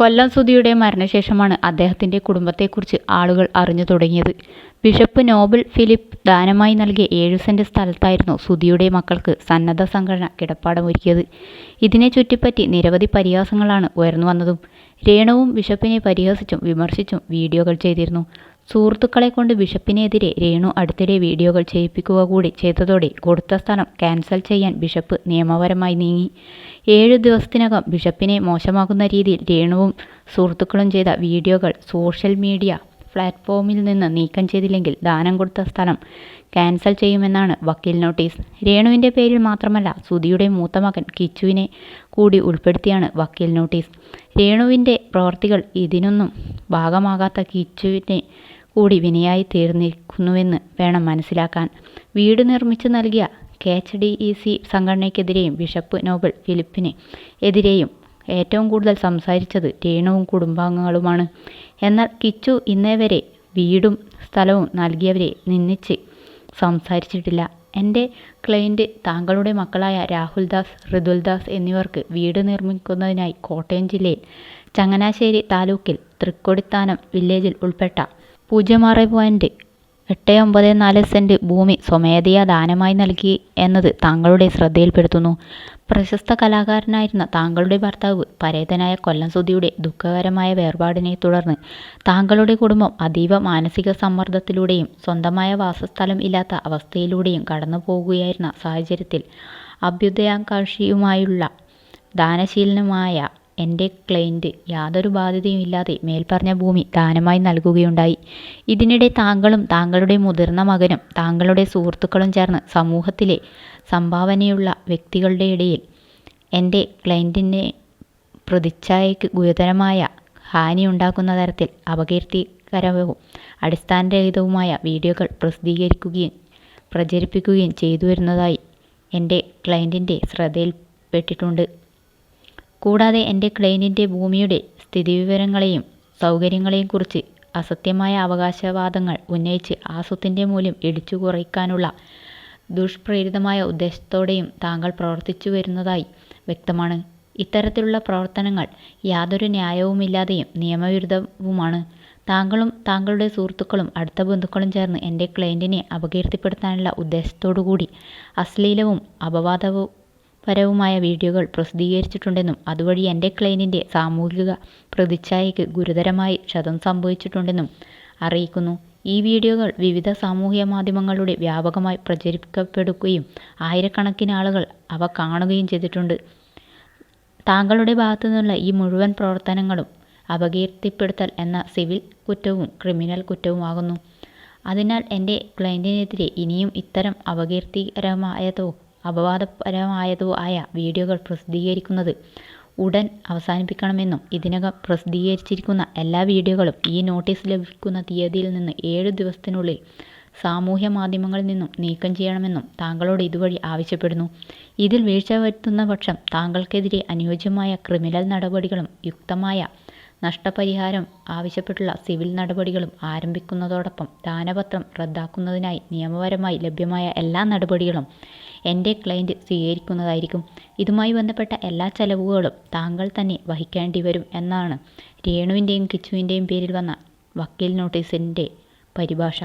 കൊല്ലം സുധിയുടെ മരണശേഷമാണ് അദ്ദേഹത്തിന്റെ കുടുംബത്തെക്കുറിച്ച് ആളുകൾ അറിഞ്ഞു തുടങ്ങിയത്. ബിഷപ്പ് നോബിൾ ഫിലിപ്പ് ദാനമായി നൽകിയ ഏഴു സെന്റ് സ്ഥലത്തായിരുന്നു സുധിയുടെ മക്കൾക്ക് സന്നദ്ധ സംഘടന കിടപ്പാടമൊരുക്കിയത്. ഇതിനെ ചുറ്റിപ്പറ്റി നിരവധി പരിഹാസങ്ങളാണ് ഉയർന്നു വന്നതും രേണുവും ബിഷപ്പിനെ പരിഹസിച്ചും വിമർശിച്ചും വീഡിയോകൾ ചെയ്തിരുന്നു. സുഹൃത്തുക്കളെക്കൊണ്ട് ബിഷപ്പിനെതിരെ രേണു അടുത്തിടെ വീഡിയോകൾ ചെയ്യിപ്പിക്കുക കൂടി ചെയ്തതോടെ കൊടുത്ത സ്ഥലം ക്യാൻസൽ ചെയ്യാൻ ബിഷപ്പ് നിയമപരമായി നീങ്ങി. ഏഴു ദിവസത്തിനകം ബിഷപ്പിനെ മോശമാകുന്ന രീതിയിൽ രേണുവും സുഹൃത്തുക്കളും ചെയ്ത വീഡിയോകൾ സോഷ്യൽ മീഡിയ പ്ലാറ്റ്ഫോമിൽ നിന്ന് നീക്കം ചെയ്തില്ലെങ്കിൽ ദാനം കൊടുത്ത സ്ഥലം ക്യാൻസൽ ചെയ്യുമെന്നാണ് വക്കീൽ നോട്ടീസ്. രേണുവിന്റെ പേരിൽ മാത്രമല്ല സുധിയുടെ മൂത്ത മകൻ കിച്ചുവിനെ കൂടി ഉൾപ്പെടുത്തിയാണ് വക്കീൽ നോട്ടീസ്. രേണുവിന്റെ പ്രവർത്തികൾ ഇതിനൊന്നും ഭാഗമാകാത്ത കിച്ചുവിനെ കൂടി വിനയായി തീർന്നിരിക്കുന്നുവെന്ന് വേണം മനസ്സിലാക്കാൻ. വീട് നിർമ്മിച്ചു നൽകിയ K. H. D. E. C. സംഘടനയ്ക്കെതിരെയും bishop Noble ഫിലിപ്പിന് എതിരെയും ഏറ്റവും കൂടുതൽ സംസാരിച്ചത് രേണുവും കുടുംബാംഗങ്ങളുമാണ്. എന്നാൽ കിച്ചു ഇന്നേവരെ വീടും സ്ഥലവും നൽകിയവരെ നിന്നിച്ച് സംസാരിച്ചിട്ടില്ല. എന്റെ ക്ലയന്റ് താങ്കളുടെ മക്കളായ രാഹുൽ ദാസ് ഋതുൽ ദാസ് എന്നിവർക്ക് വീട് നിർമ്മിക്കുന്നതിനായി കോട്ടയം ജില്ലയിൽ ചങ്ങനാശ്ശേരി താലൂക്കിൽ തൃക്കൊടിത്താനം വില്ലേജിൽ ഉൾപ്പെട്ട പൂജ്യം ആറ് പോയിന്റ് എട്ട് ഒമ്പത് നാല് സെന്റ് ഭൂമി സ്വമേധയാ ദാനമായി നൽകി എന്നത് താങ്കളുടെ ശ്രദ്ധയിൽപ്പെടുത്തുന്നു. പ്രശസ്ത കലാകാരനായിരുന്ന താങ്കളുടെ ഭർത്താവ് പരേതനായ കൊല്ലം സുധിയുടെ ദുഃഖകരമായ വേർപാടിനെ തുടർന്ന് താങ്കളുടെ കുടുംബം അതീവ മാനസിക സമ്മർദ്ദത്തിലൂടെയും സ്വന്തമായ വാസസ്ഥലം ഇല്ലാത്ത അവസ്ഥയിലൂടെയും കടന്നു പോകുകയായിരുന്ന സാഹചര്യത്തിൽ അഭ്യുദയാകാംക്ഷിയുമായുള്ള ദാനശീലനുമായ എന്റെ ക്ലയന്റ് യാതൊരു ബാധ്യതയും ഇല്ലാതെ മേൽപ്പറഞ്ഞ ഭൂമി ദാനമായി നൽകുകയുണ്ടായി. ഇതിനിടെ താങ്കളും താങ്കളുടെ മുതിർന്ന മകനും താങ്കളുടെ സുഹൃത്തുക്കളും ചേർന്ന് സമൂഹത്തിലെ സംഭാവനയുള്ള വ്യക്തികളുടെ ഇടയിൽ എന്റെ ക്ലയന്റിന്റെ പ്രതിച്ഛായയ്ക്ക് ഗുരുതരമായ ഹാനിയുണ്ടാക്കുന്ന തരത്തിൽ അപകീർത്തികരവും അടിസ്ഥാനരഹിതവുമായ വീഡിയോകൾ പ്രസിദ്ധീകരിക്കുകയും പ്രചരിപ്പിക്കുകയും ചെയ്തു വരുന്നതായി എന്റെ ക്ലയന്റിന്റെ ശ്രദ്ധയിൽപ്പെട്ടിട്ടുണ്ട്. കൂടാതെ എന്റെ ക്ലയന്റിന്റെ ഭൂമിയുടെ സ്ഥിതിവിവരങ്ങളെയും സൗകര്യങ്ങളെയും കുറിച്ച് അസത്യമായ അവകാശവാദങ്ങൾ ഉന്നയിച്ച് ആ സ്വത്തിന്റെ മൂല്യം ഇടിച്ചുകുറയ്ക്കാനുള്ള ദുഷ്പ്രേരിതമായ ഉദ്ദേശത്തോടെയും താങ്കൾ പ്രവർത്തിച്ചു വരുന്നതായി വ്യക്തമാണ്. ഇത്തരത്തിലുള്ള പ്രവർത്തനങ്ങൾ യാതൊരു ന്യായവുമില്ലാതെയും നിയമവിരുദ്ധവുമാണ്. താങ്കളും താങ്കളുടെ സുഹൃത്തുക്കളും അടുത്ത ബന്ധുക്കളും ചേർന്ന് എന്റെ ക്ലയന്റിനെ അപകീർത്തിപ്പെടുത്താനുള്ള ഉദ്ദേശ്യത്തോടുകൂടി അശ്ലീലവും അപവാദപരവുമായ വീഡിയോകൾ പ്രസിദ്ധീകരിച്ചിട്ടുണ്ടെന്നും അതുവഴി എന്റെ ക്ലൈന്റിന്റെ സാമൂഹിക പ്രതിച്ഛായയ്ക്ക് ഗുരുതരമായി ക്ഷതം സംഭവിച്ചിട്ടുണ്ടെന്നും അറിയിക്കുന്നു. ഈ വീഡിയോകൾ വിവിധ സാമൂഹ്യ മാധ്യമങ്ങളിലൂടെ വ്യാപകമായി പ്രചരിപ്പിക്കപ്പെടുകയും ആയിരക്കണക്കിന് ആളുകൾ അവ കാണുകയും ചെയ്തിട്ടുണ്ട്. താങ്കളുടെ ഭാഗത്തു നിന്നുള്ള ഈ മുഴുവൻ പ്രവർത്തനങ്ങളും അപകീർത്തിപ്പെടുത്തൽ എന്ന സിവിൽ കുറ്റവും ക്രിമിനൽ കുറ്റവുമാകുന്നു. അതിനാൽ എന്റെ ക്ലയന്റിനെതിരെ ഇനിയും ഇത്തരം അപകീർത്തികരമായതോ അപവാദപരമായതോ ആയ വീഡിയോകൾ പ്രസിദ്ധീകരിക്കുന്നത് ഉടൻ അവസാനിപ്പിക്കണമെന്നും ഇതിനകം പ്രസിദ്ധീകരിച്ചിരിക്കുന്ന എല്ലാ വീഡിയോകളും ഈ നോട്ടീസ് ലഭിക്കുന്ന തീയതിയിൽ നിന്ന് ഏഴു ദിവസത്തിനുള്ളിൽ സാമൂഹ്യ മാധ്യമങ്ങളിൽ നിന്നും നീക്കം ചെയ്യണമെന്നും താങ്കളോട് ഇതുവഴി ആവശ്യപ്പെടുന്നു. ഇതിൽ വീഴ്ച വരുത്തുന്ന പക്ഷം താങ്കൾക്കെതിരെ അനുയോജ്യമായ ക്രിമിനൽ നടപടികളും യുക്തമായ നഷ്ടപരിഹാരം ആവശ്യപ്പെട്ടുള്ള സിവിൽ നടപടികളും ആരംഭിക്കുന്നതോടൊപ്പം ദാനപത്രം റദ്ദാക്കുന്നതിനായി നിയമപരമായി ലഭ്യമായ എല്ലാ നടപടികളും എന്റെ ക്ലയന്റ് സ്വീകരിക്കുന്നതായിരിക്കും. ഇതുമായി ബന്ധപ്പെട്ട എല്ലാ ചെലവുകളും താങ്കൾ തന്നെ വഹിക്കേണ്ടി വരും എന്നാണ് രേണുവിന്റെയും കിച്ചുവിന്റെയും പേരിൽ വന്ന വക്കീൽ നോട്ടീസിന്റെ പരിഭാഷ.